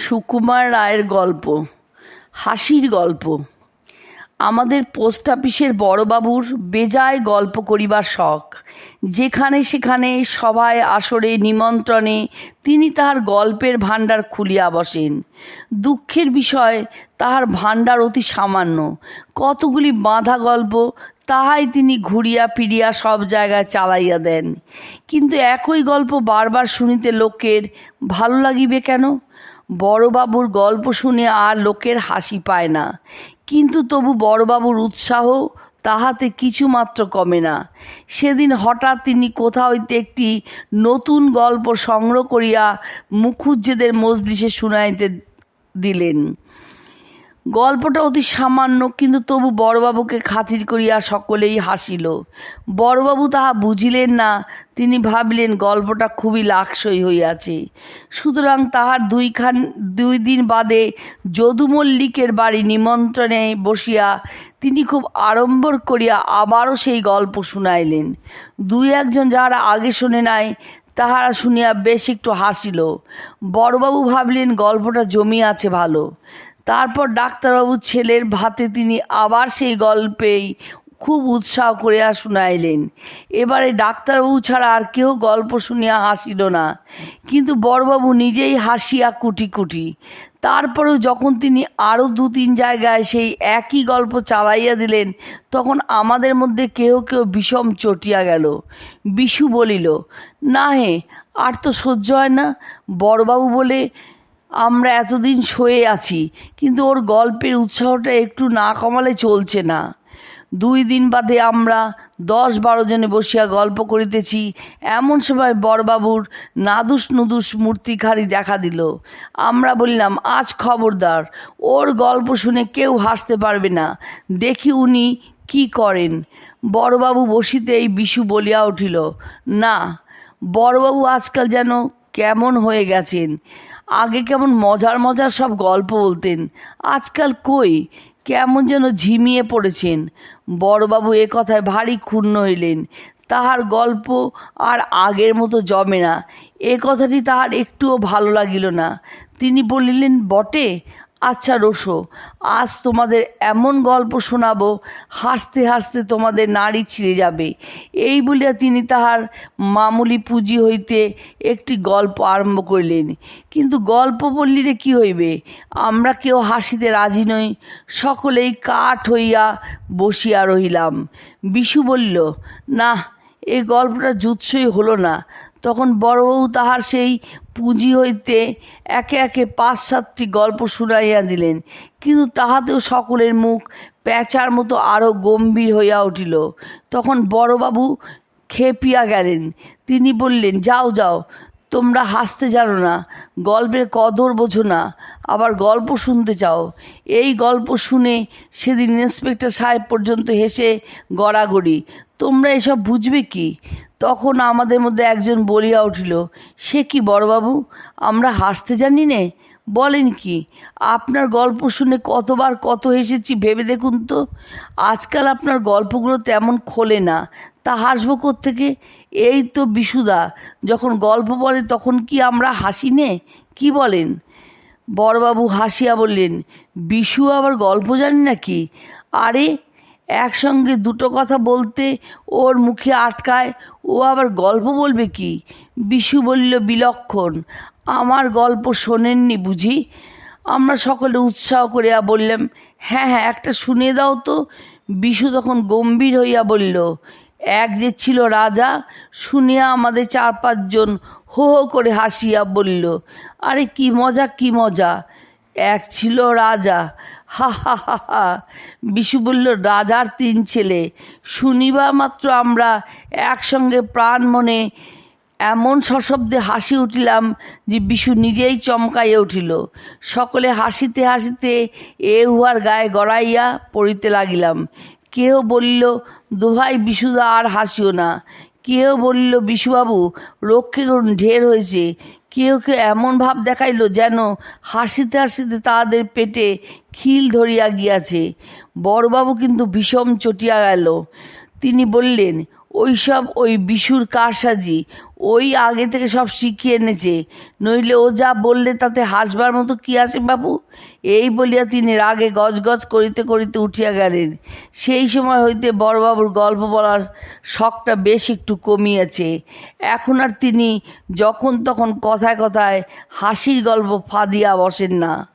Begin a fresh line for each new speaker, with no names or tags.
সুকুমার রায়ের গল্প, হাসির গল্প। আমাদের পোস্ট অফিসের বড়বাবুর বেজায় গল্প করিবার শখ। যেখানে সেখানে সভায়, আসরে, নিমন্ত্রণে তিনি তাহার গল্পের ভাণ্ডার খুলিয়া বসেন। দুঃখের বিষয়, তাহার ভাণ্ডার অতি সামান্য। কতগুলি বাঁধা গল্প, তাহাই তিনি ঘুরিয়া ফিরিয়া সব জায়গায় চালাইয়া দেন। কিন্তু একই গল্প বারবার শুনিতে লোকের ভালো লাগিবে কেন? বড়বাবুর গল্প শুনে আর লোকের হাসি পায় না। কিন্তু তবু বড়বাবুর উৎসাহ তাহাতে কিছুমাত্র কমে না। সেদিন হঠাৎ তিনি কোথা হইতে একটি নতুন গল্প সংগ্রহ করিয়া মুখুজ্জেদের মজলিসে শুনাইতে দিলেন। গল্পটা অতি সামান্য, কিন্তু তবু বড়বাবুকে খাতির করিয়া সকলেই হাসিল। বড়বাবু তাহা বুঝিলেন না, তিনি ভাবিলেন গল্পটা খুবই লাকসই হইয়াছে। সুতরাং তাহার দুইখান, দুই দিন বাদে যদু মল্লিকের বাড়ি নিমন্ত্রণে বসিয়া তিনি খুব আড়ম্বর করিয়া আবারও সেই গল্প শুনাইলেন। দুই একজন যাহারা আগে শোনে নাই, তাহারা শুনিয়া বেশ একটু হাসিল। বড়বাবু ভাবলেন গল্পটা জমিয়াছে ভালো। তারপর ডাক্তারবাবুর ছেলের ভাতে তিনি আবার সেই গল্পেই খুব উৎসাহ করিয়া শুনাইলেন। এবারে ডাক্তারবাবু ছাড়া আর কেউ গল্প শুনিয়া হাসিল না। কিন্তু বড়বাবু নিজেই হাসিয়া কুটি কুটি। তারপরেও যখন তিনি আরও দু তিন জায়গায় সেই একই গল্প চালাইয়া দিলেন, তখন আমাদের মধ্যে কেউ কেউ বিষম চটিয়া গেল। বিশু বলিল, না হে, আর তো সহ্য হয় না। বড়বাবু বলে আমরা এতদিন সয়ে আছি, কিন্তু ওর গল্পের উৎসাহটা একটু না কমালে চলছে না। দুই দিন বাদে আমরা দশ বারো জনে বসিয়া গল্প করিতেছি, এমন সময় বড়বাবুর নাদুস নুদুস মূর্তিখারি দেখা দিল। আমরা বললাম, আজ খবরদার, ওর গল্প শুনে কেউ হাসতে পারবে না, দেখি উনি কি করেন। বড়বাবু বসিতেই বিশু বলিয়া উঠিল, না বড়বাবু আজকাল যেন কেমন হয়ে গেছেন। আগে কেমন মজার মজার সব গল্প বলতেন। আজকাল কই? কেমন যেন ঝিমিয়ে পড়েছেন। বড়বাবু এ কথায় ভারী ক্ষুণ্ণ হইলেন। তাহার গল্প আর আগের মতো জমে না। এ কথাটি তাহার একটুও ভালো লাগিল না। তিনি বলিলেন, বটে আচ্ছা রসো আজ তোমাদের এমন গল্প শোনাবো, হাসতে হাসতে তোমাদের নাড়ি ছিঁড়ে যাবে। এই বলিয়া তিনি তাহার মামুলি পুঁজি হইতে একটি গল্প আরম্ভ করিলেন। কিন্তু গল্প বললিলে কি হইবে? আমরা কেউ হাসিতে রাজি নই, সকলেই কাঠ হইয়া বসিয়া রহিলাম। বিশু বলল না এই গল্পটা জুৎসই হলো না। তখন বড়বাবু তাহার সেই পুঁজি হইতে একে একে পাঁচ সাতটি গল্প শুনাইয়া দিলেন। কিন্তু তাহাতেও সকলের মুখ প্যাঁচার মতো আরও গম্ভীর হইয়া উঠিল। তখন বড়বাবু খেপিয়া গেলেন। তিনি বললেন, যাও যাও, তোমরা হাসতে জানো না, গল্পের কদর বোঝো না, আবার গল্প শুনতে চাও। এই গল্প শুনে সেদিন ইন্সপেক্টর সাহেব পর্যন্ত হেসে গড়াগড়ি। তোমরা এসব বুঝবে কি? তখন আমাদের মধ্যে একজন বলিয়া উঠিল, সে কি বড়বাবু, আমরা হাসতে জানি নে? বলেন কি, আপনার গল্প শুনে কতবার কত হেসেছি ভেবে দেখুন তো। আজকাল আপনার গল্পগুলো তেমন খোলে না, তা হাসবো থেকে এই তো বিশুদা, যখন গল্প বলে তখন কি আমরা হাসি নে? কি বলেন? বড়বাবু হাসিয়া বললেন, বিশু আবার গল্প জানি নাকি? আরে, একসঙ্গে দুটো কথা বলতে ওর মুখে আটকায় ও আবার গল্প বলবে কি? বিশু বলল, বিলক্ষণ, আমার গল্প শোনেননি বুঝি? আমরা সকলে উৎসাহ করিয়া বললাম হ্যাঁ হ্যাঁ একটা শুনিয়ে দাও তো। বিশু তখন গম্ভীর হইয়া বলল, এক যে ছিল রাজা, শুনিয়া আমাদের চার পাঁচজন হো হো করে হাসিয়া বলল, আরে কি মজা কি মজা, এক ছিল রাজা হা হা হা হা। বিশু বলল, রাজার তিন ছেলে। শুনিবা মাত্র আমরা একসঙ্গে প্রাণ মনে এমন সশব্দে হাসি উঠিলাম যে বিশু নিজেই চমকাইয়া উঠিল। সকলে হাসিতে হাসিতে এ উহার গায়ে গড়াইয়া পড়িতে লাগিলাম। কেহ বলিল, দোহাই বিশুদা, আর হাসিও না। কেউ বলিল, বিশুবাবু, রক্ষে করুন, ঢের হয়েছে। কেউ কেউ এমন ভাব দেখাইল যেন হাসিতে হাসিতে তাদের পেটে খিল ধরিয়া গিয়াছে। বড়বাবু কিন্তু বিষম চটিয়া গেল। তিনি বললেন, ওইসব ওই বিশুর কারসাজি ওই আগে থেকে সব শিখিয়ে এনেছে। নইলে ও যা বললে তাতে হাসবার মতো কি আছে বাবু? এই বলিয়া তিনি রাগে গজগজ করিতে করিতে উঠিয়া গেলেন। সেই সময় হইতে বড়বাবুর গল্প বলার শখটা বেশ একটু কমিয়েছে। এখন আর তিনি যখন তখন কথায় কথায় হাসির গল্প ফাঁদিয়া বসেন না।